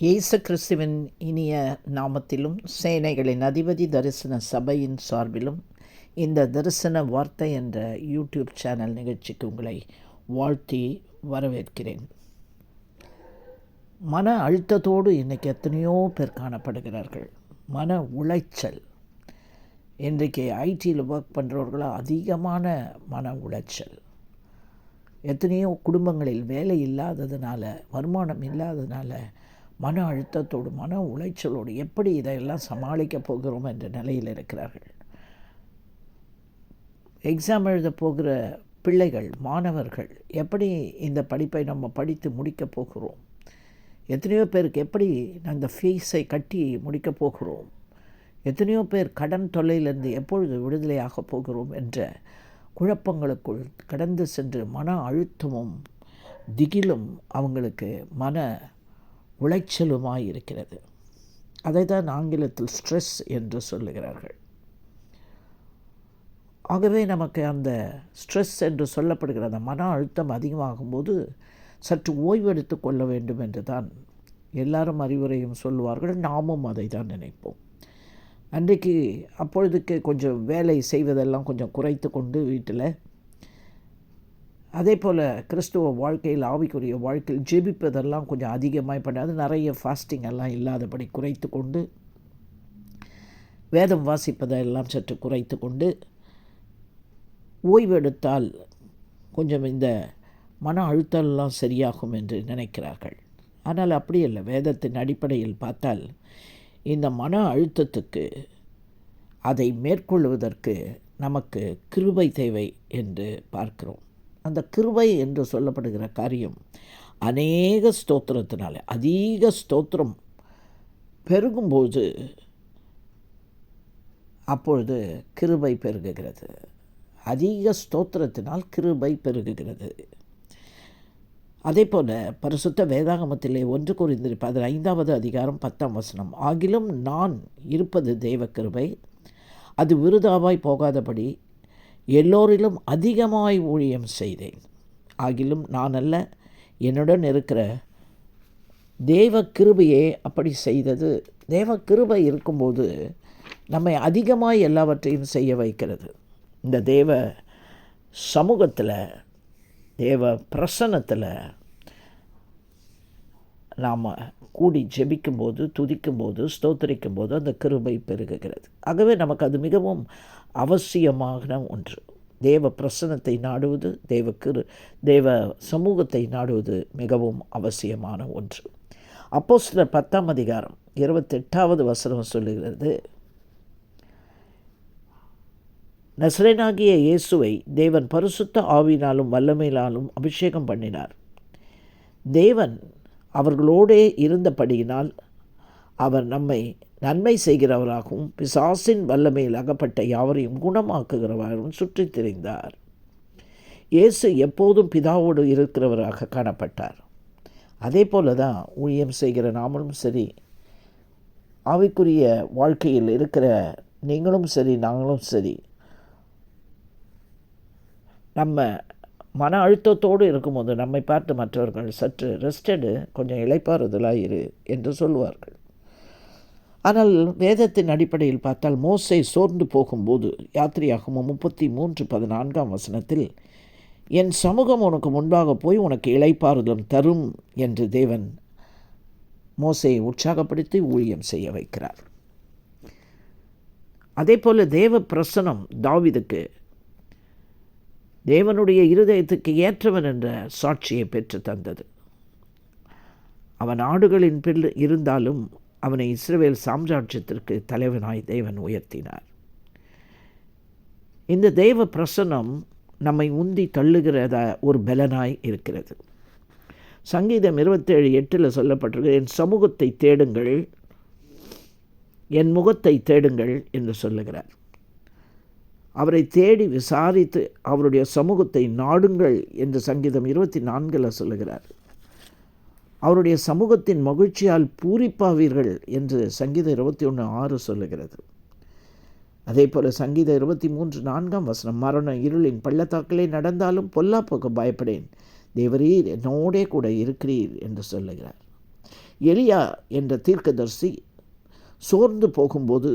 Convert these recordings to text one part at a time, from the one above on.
இயேசு கிறிஸ்துவின் இனிய நாமத்திலும் சேனைகளின் அதிபதி தரிசன சபையின் சார்பிலும் இந்த தரிசன வார்த்தை என்ற யூடியூப் சேனல் நிகழ்ச்சிக்கு உங்களை வாழ்த்தி வரவேற்கிறேன். மன அழுத்தத்தோடு இன்றைக்கி எத்தனையோ பேர் காணப்படுகிறார்கள். மன உளைச்சல். இன்றைக்கு ஐடியில் ஒர்க் பண்ணுறவர்களாக அதிகமான மன உளைச்சல். எத்தனையோ குடும்பங்களில் வேலை இல்லாததுனால வருமானம் இல்லாததுனால மன அழுத்தத்தோடு மன உளைச்சலோடு எப்படி இதையெல்லாம் சமாளிக்க போகிறோம் என்ற நிலையில் இருக்கிறார்கள். எக்ஸாம் எழுத போகிற பிள்ளைகள் மாணவர்கள் எப்படி இந்த படிப்பை நம்ம படித்து முடிக்கப் போகிறோம்? எத்தனையோ பேருக்கு எப்படி அந்த ஃபீஸை கட்டி முடிக்கப் போகிறோம்? எத்தனையோ பேர் கடன் தொல்லையிலிருந்து எப்பொழுது விடுதலையாக போகிறோம் என்ற குழப்பங்களுக்குள் கடந்து சென்று மன அழுத்தமும் திகிலும் அவங்களுக்கு மன உளைச்சலுமாய் இருக்கிறது அதை தான் ஆங்கிலத்தில் ஸ்ட்ரெஸ் என்று சொல்லுகிறார்கள். ஆகவே நமக்கு அந்த ஸ்ட்ரெஸ் என்று சொல்லப்படுகிற அந்த மன அழுத்தம் அதிகமாகும்போது சற்று ஓய்வெடுத்து கொள்ள வேண்டும் என்று தான் எல்லாரும் அறிவுரையும் சொல்லுவார்கள். நாமும் அதை தான் நினைப்போம். அன்றைக்கு அப்பொழுதுக்கு கொஞ்சம் வேலை செய்வதெல்லாம் கொஞ்சம் குறைத்து கொண்டு வீட்டில் அதே போல் கிறிஸ்துவ வாழ்க்கையில் ஆவிக்குரிய வாழ்க்கையில் ஜெபிப்பதெல்லாம் கொஞ்சம் அதிகமாக பண்ணாது நிறைய ஃபாஸ்டிங் எல்லாம் இல்லாதபடி குறைத்து கொண்டு வேதம் வாசிப்பதெல்லாம் சற்று குறைத்து கொண்டு ஓய்வெடுத்தால் கொஞ்சம் இந்த மன அழுத்தம்லாம் சரியாகும் என்று நினைக்கிறார்கள். ஆனால் அப்படி இல்லை வேதத்தின் அடிப்படையில் பார்த்தால் இந்த மன அழுத்தத்துக்கு அதை மேற்கொள்வதற்கு நமக்கு கிருபை தேவை என்று பார்க்கிறோம். அந்த கிருபை என்று சொல்லப்படுகிற காரியம் அநேக ஸ்தோத்திரத்தினால அதிக ஸ்தோத்திரம் பெருகும்போது அப்பொழுது கிருபை பெருகுகிறது. அதிக ஸ்தோத்திரத்தினால் கிருபை பெருகுகிறது. அதே போல் பரிசுத்த வேதாகமத்திலே ஒன்று குறிந்திருப்ப ஐந்தாவது அதிகாரம் பத்தாம் வசனம் ஆகிலும் நான் இருப்பது தெய்வ கிருபை அது விருதாவாய் போகாதபடி எல்லோரிலும் அதிகமாய் ஊழியம் செய்தேன். ஆகிலும் நான் அல்ல என்னுடன் இருக்கிற தேவ கிருபையே அப்படி செய்தது. தேவ கிருபை இருக்கும்போது நம்மை அதிகமாய் எல்லாவற்றையும் செய்ய வைக்கிறது. இந்த தேவ சமூகத்தில் தேவ பிரசன்னத்தில் நாம் கூடி ஜெபிக்கும்போது துதிக்கும்போது ஸ்தோத்தரிக்கும்போது அந்த கிருபை பெருகுகிறது. ஆகவே நமக்கு அது மிகவும் அவசியமான ஒன்று. தேவ பிரசனத்தை நாடுவது தேவ கிரு தேவ சமூகத்தை நாடுவது மிகவும் அவசியமான ஒன்று. அப்போ சில பத்தாம் அதிகாரம் இருபத்தெட்டாவது வசனம் சொல்லுகிறது. நஸ்ரேனாகிய இயேசுவை தேவன் பரிசுத்த ஆவினாலும் வல்லமையினாலும் அபிஷேகம் பண்ணினார். தேவன் அவர்களோடே இருந்தபடியினால் அவர் நம்மை நன்மை செய்கிறவராகவும் பிசாசின் வல்லமையில் அகப்பட்ட யாவரையும் குணமாக்குகிறவரும் சுற்றித் திரிந்தார். இயேசு எப்போதும் பிதாவோடு இருக்கிறவராக காணப்பட்டார். அதே போல தான் ஊழியம் செய்கிற நாமளும் சரி ஆவிக்குரிய வாழ்க்கையில் இருக்கிற நீங்களும் சரி நாங்களும் சரி நம்ம மன அழுத்தத்தோடு இருக்கும்போது நம்மை பார்த்து மற்றவர்கள் சற்று ரெஸ்டடு கொஞ்சம் இழைப்பாறுதலாக இரு என்று சொல்லுவார்கள். ஆனால் வேதத்தின் அடிப்படையில் பார்த்தால் மோசை சோர்ந்து போகும்போது யாத்திரையாகும் முப்பத்தி மூன்று பதினான்காம் வசனத்தில் என் சமூகம் உனக்கு முன்பாக போய் உனக்கு இழைப்பாறுதலும் தரும் என்று தேவன் மோசையை உற்சாகப்படுத்தி ஊழியம் செய்ய வைக்கிறார். அதே போல் தேவ பிரசனம் தாவிதுக்கு தேவனுடைய இருதயத்துக்கு ஏற்றவன் என்ற சாட்சியை பெற்று தந்தது. அவன் ஆடுகளின் பில் இருந்தாலும் அவனை இஸ்ரேல் சாம்ராஜ்யத்திற்கு தலைவனாய் தேவன் உயர்த்தினார். இந்த தெய்வ பிரசனம் நம்மை உந்தி தள்ளுகிறத ஒரு பலனாய் இருக்கிறது. சங்கீதம் இருபத்தேழு எட்டில் சொல்லப்பட்டிருக்கு என் சமூகத்தை தேடுங்கள் என் முகத்தை தேடுங்கள் என்று சொல்லுகிறார். அவரை தேடி விசாரித்து அவருடைய சமூகத்தை நாடுங்கள் என்று சங்கீதம் இருபத்தி நான்கில் சொல்லுகிறார். அவருடைய சமூகத்தின் மகிழ்ச்சியால் பூரிப்பாவீர்கள் என்று சங்கீதம் இருபத்தி ஒன்று ஆறு சொல்லுகிறது. அதே போல் சங்கீதம் இருபத்தி மூன்று நான்காம் வசனம் மரண இருளின் பள்ளத்தாக்களே நடந்தாலும் பொல்லாப்போக்கு பயப்படேன். தேவரீர் என்னோடே கூட இருக்கிறீர் என்று சொல்லுகிறார். எலியா என்ற தீர்க்கதர்சி சோர்ந்து போகும்போது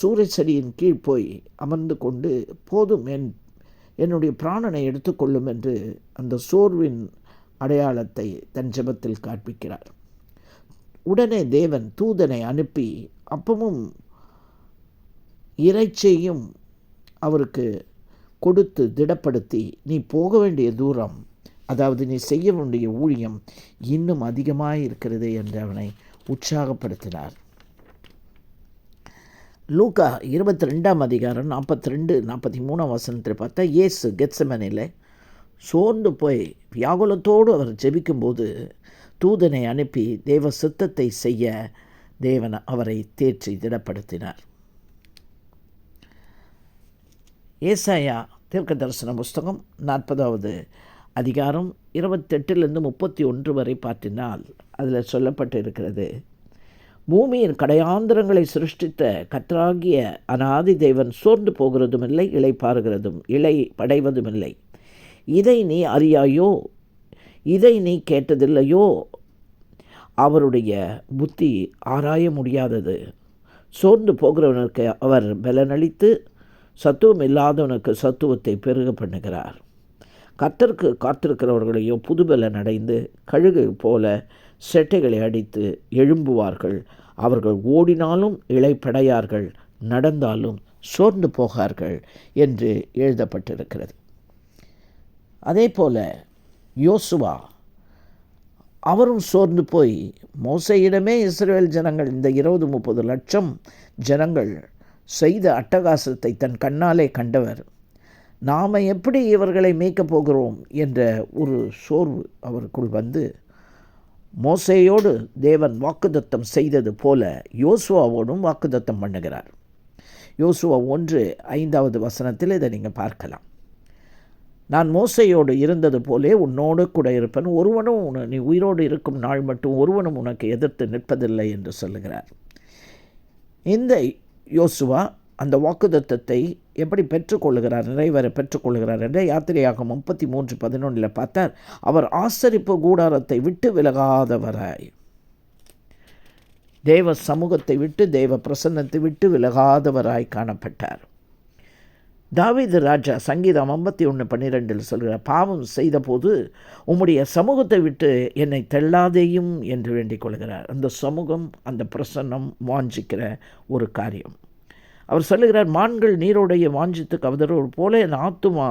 சூரிய செடியின் கீழ் போய் அமர்ந்து கொண்டு போதும் என் என்னுடைய பிராணனை எடுத்துக்கொள்ளும் என்று அந்த சோர்வின் அடையாளத்தை தன் ஜெபத்தில் காண்பிக்கிறார். உடனே தேவன் தூதனை அனுப்பி அப்பமும் இறைச்சியையும் அவருக்கு கொடுத்து திடப்படுத்தி நீ போக வேண்டிய தூரம் அதாவது நீ செய்ய வேண்டிய ஊழியம் இன்னும் அதிகமாக இருக்கிறது என்று அவனை உற்சாகப்படுத்தினார். லூக்கா இருபத்தி ரெண்டாம் அதிகாரம் நாற்பத்தி ரெண்டு நாற்பத்தி மூணாம் வசனத்தில் பார்த்தா இயேசு கெட்சமனில் சோர்ந்து போய் வியாகுலத்தோடு அவர் ஜெபிக்கும்போது தூதனை அனுப்பி தேவ சித்தத்தை செய்ய தேவன் அவரை தேற்றி திடப்படுத்தினார். ஏசாயா தீர்க்க தரிசன புஸ்தகம் நாற்பதாவது அதிகாரம் இருபத்தெட்டுலேருந்து முப்பத்தி ஒன்று வரை பார்த்தினால் அதில் சொல்லப்பட்டு இருக்கிறது பூமியின் கடையாந்திரங்களை சிருஷ்டித்த கற்றாகிய அனாதி தேவன் சோர்ந்து போகிறதும் இல்லை இலை பாருகிறதும் இலை படைவதும் இல்லை இதை நீ அறியாயோ? இதை நீ கேட்டதில்லையோ? அவருடைய புத்தி ஆராய முடியாதது. சோர்ந்து போகிறவனுக்கு அவர் பலனளித்து சத்துவம் இல்லாதவனுக்கு சத்துவத்தை பெருக பண்ணுகிறார். கத்தருக்கு காத்திருக்கிறவர்களையோ புதுபலன் அடைந்து கழுகு போல செட்டைகளை அடித்து எழும்புவார்கள். அவர்கள் ஓடினாலும் இழைப்படையார்கள் நடந்தாலும் சோர்ந்து போகார்கள் என்று எழுதப்பட்டிருக்கிறது. அதே போல யோசுவா அவரும் சோர்ந்து போய் மோசையிடமே இஸ்ரேல் ஜனங்கள் இந்த இருபது முப்பது லட்சம் ஜனங்கள் செய்த அட்டகாசத்தை தன் கண்ணாலே கண்டவர். நாம் எப்படி இவர்களை மீட்கப் போகிறோம் என்ற ஒரு சோர்வு அவருக்குள் வந்து மோசையோடு தேவன் வாக்குதத்தம் செய்தது போல யோசுவாவோடும் வாக்குதத்தம் பண்ணுகிறார். யோசுவா ஒன்று ஐந்தாவது வசனத்தில் இதை நீங்கள் பார்க்கலாம். நான் மோசையோடு இருந்தது போலே உன்னோடு கூட இருப்பேன். ஒருவனும் உன நீ உயிரோடு இருக்கும் நாள் மட்டும் ஒருவனும் உனக்கு எதிர்த்து நிற்பதில்லை என்று சொல்லுகிறார். இந்த யோசுவா அந்த வாக்குதத்தத்தை எப்படி பெற்றுக்கொள்கிறார் நிறைவேற பெற்றுக்கொள்கிறார் என்ற யாத்திரையாக முப்பத்தி மூன்று பதினொன்றில் பார்த்தார். அவர் ஆசரிப்பு கூடாரத்தை விட்டு விலகாதவராய். தேவ சமூகத்தை விட்டு தேவ பிரசன்னத்தை விட்டு விலகாதவராய் காணப்பட்டார். தாவிது ராஜா சங்கீதம் ஐம்பத்தி ஒன்று பன்னிரெண்டில் சொல்கிறார் பாவம் செய்தபோது உம்முடைய சமூகத்தை விட்டு என்னை தெள்ளாதேயும் என்று வேண்டிக் கொள்கிறார். அந்த சமூகம் அந்த பிரசன்னம் வாஞ்சிக்கிற ஒரு காரியம். அவர் சொல்லுகிறார் மான்கள் நீரோடைய வாஞ்சித்து கவதரோடு போல என் ஆத்துமா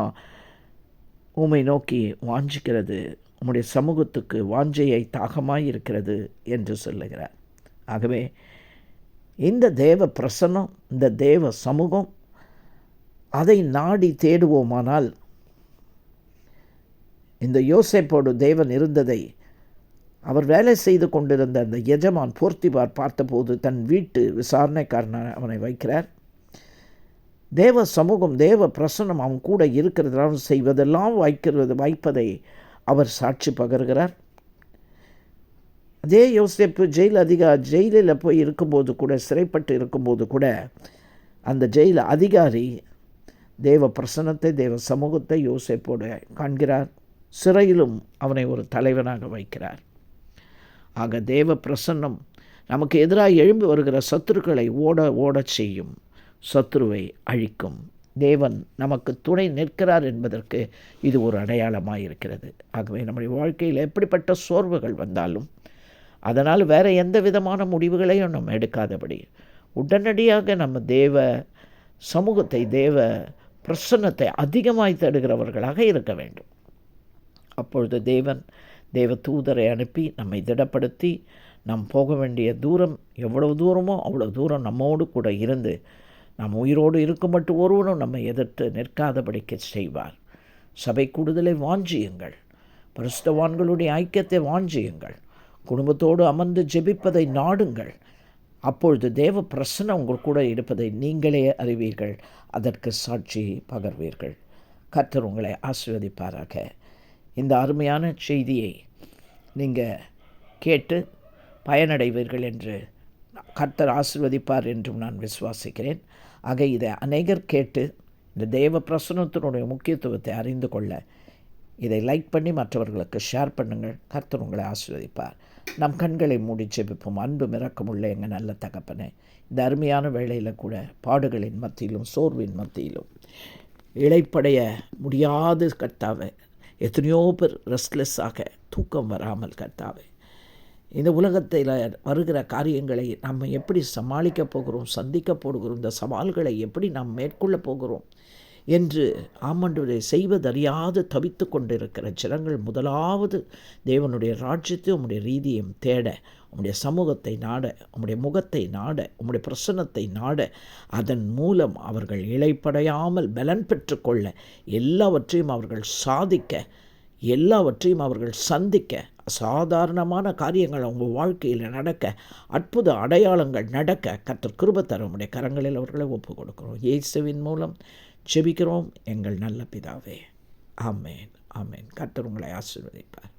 உமை நோக்கி வாஞ்சிக்கிறது. உம்முடைய சமூகத்துக்கு வாஞ்சையை தாகமாக இருக்கிறது என்று சொல்லுகிறார். ஆகவே இந்த தேவ பிரசன்னம் இந்த தேவ சமூகம் அதை நாடி தேடுவோமானால் இந்த யோசேப்போடு தேவன் இருந்ததை அவர் வேலை செய்து கொண்டிருந்த அந்த எஜமான் போர்த்திபார் பார்த்தபோது தன் வீட்டு விசாரணைக்காரன அவனை வைக்கிறார். தேவ சமூகம் தேவ பிரசனம் அவன் கூட இருக்கிறதால் செய்வதெல்லாம் வைக்கிறது வாய்ப்பதை அவர் சாட்சி பகர்கிறார். அதே யோசிப்பு ஜெயில் அதிகாரி ஜெயிலில் போய் இருக்கும்போது கூட சிறைப்பட்டு இருக்கும்போது கூட அந்த ஜெயில் அதிகாரி தேவ பிரசனத்தை தேவ சமூகத்தை யோசேப்போடு காண்கிறார். சிறையிலும் அவனை ஒரு தலைவனாக வைக்கிறார். ஆக தேவ பிரசன்னம் நமக்கு எதிராக எழும்பி வருகிற சத்துருக்களை ஓட ஓடச் செய்யும் சத்ருவை அழிக்கும். தேவன் நமக்கு துணை நிற்கிறார் என்பதற்கு இது ஒரு அடையாளமாக இருக்கிறது ஆகவே நம்முடைய வாழ்க்கையில் எப்படிப்பட்ட சோர்வுகள் வந்தாலும் அதனால் வேறு எந்த விதமான முடிவுகளையும் நம்ம எடுக்காதபடி உடனடியாக நம்ம தேவ சமூகத்தை தேவ பிரசன்னத்தை அதிகமாய் தேடுகிறவர்களாக இருக்க வேண்டும். அப்பொழுது தேவன் தேவ தூதரை அனுப்பி நம்மை திடப்படுத்தி நாம் போக வேண்டிய தூரம் எவ்வளவு தூரமோ அவ்வளோ தூரம் நம்மோடு கூட இருந்து நாம் உயிரோடு இருக்கும் மட்டும் ஒருவனும் நம்மை எதிர்த்து நிற்காதபடிக்க செய்வார். சபை கூடுதலை வாஞ்சியுங்கள். பரிசுத்தவான்களுடைய ஐக்கியத்தை வாஞ்சியுங்கள். குடும்பத்தோடு அமர்ந்து ஜெபிப்பதை நாடுங்கள். அப்பொழுது தேவ பிரசனம் உங்கள் கூட இருப்பதை நீங்களே அறிவீர்கள். அதற்கு சாட்சி பகர்வீர்கள். கர்த்தர் உங்களை ஆசிர்வதிப்பாராக. இந்த அருமையான செய்தியை நீங்கள் கேட்டு பயனடைவீர்கள் என்று கர்த்தர் ஆசிர்வதிப்பார் என்றும் நான் விசுவாசிக்கிறேன். ஆக இதை அநேகர் கேட்டு இந்த தேவ பிரசனத்தினுடைய முக்கியத்துவத்தை அறிந்து கொள்ள இதை லைக் பண்ணி மற்றவர்களுக்கு ஷேர் பண்ணுங்கள். கர்த்தர் உங்களை ஆசிர்வதிப்பார். நம் கண்களை மூடி செபிப்போம் அன்பு மிறக்கமுள்ள எங்கள் நல்ல தகப்பனே இந்த அருமையான வேளையில் கூட பாடுகளின் மத்தியிலும் சோர்வின் மத்தியிலும் இழைப்படைய முடியாத கர்த்தாவை எத்தனையோ பேர் ரெஸ்ட்லெஸ்ஸாக தூக்கம் வராமல் கர்த்தாவை இந்த உலகத்தில் வருகிற காரியங்களை நம்ம எப்படி சமாளிக்க போகிறோம் சந்திக்க போகிறோம் இந்த சவால்களை எப்படி நாம் மேற்கொள்ளப் போகிறோம் என்று ஆமண்டுரை செய்வதறியாது தவித்து கொண்டிருக்கிற ஜனங்கள் முதலாவது தேவனுடைய ராஜ்யத்தை உம்முடைய ரீதியையும் தேட உம்முடைய சமூகத்தை நாட உம்முடைய முகத்தை நாட உம்முடைய பிரசன்னத்தை நாட அதன் மூலம் அவர்கள் இழைப்படையாமல் பலன் பெற்றுக்கொள்ள எல்லாவற்றையும் அவர்கள் சாதிக்க எல்லாவற்றையும் அவர்கள் சந்திக்க சாதாரணமான காரியங்கள் அவங்க வாழ்க்கையில் நடக்க அற்புத அடையாளங்கள் நடக்க கத்தர் கிருப கரங்களில் அவர்களை ஒப்பு கொடுக்கிறோம் இயேசுவின் மூலம் செபிக்கிறோம் எங்கள் நல்ல பிதாவே. ஆமேன். ஆமேன். கத்தர் உங்களை ஆசீர்வதிப்பார்.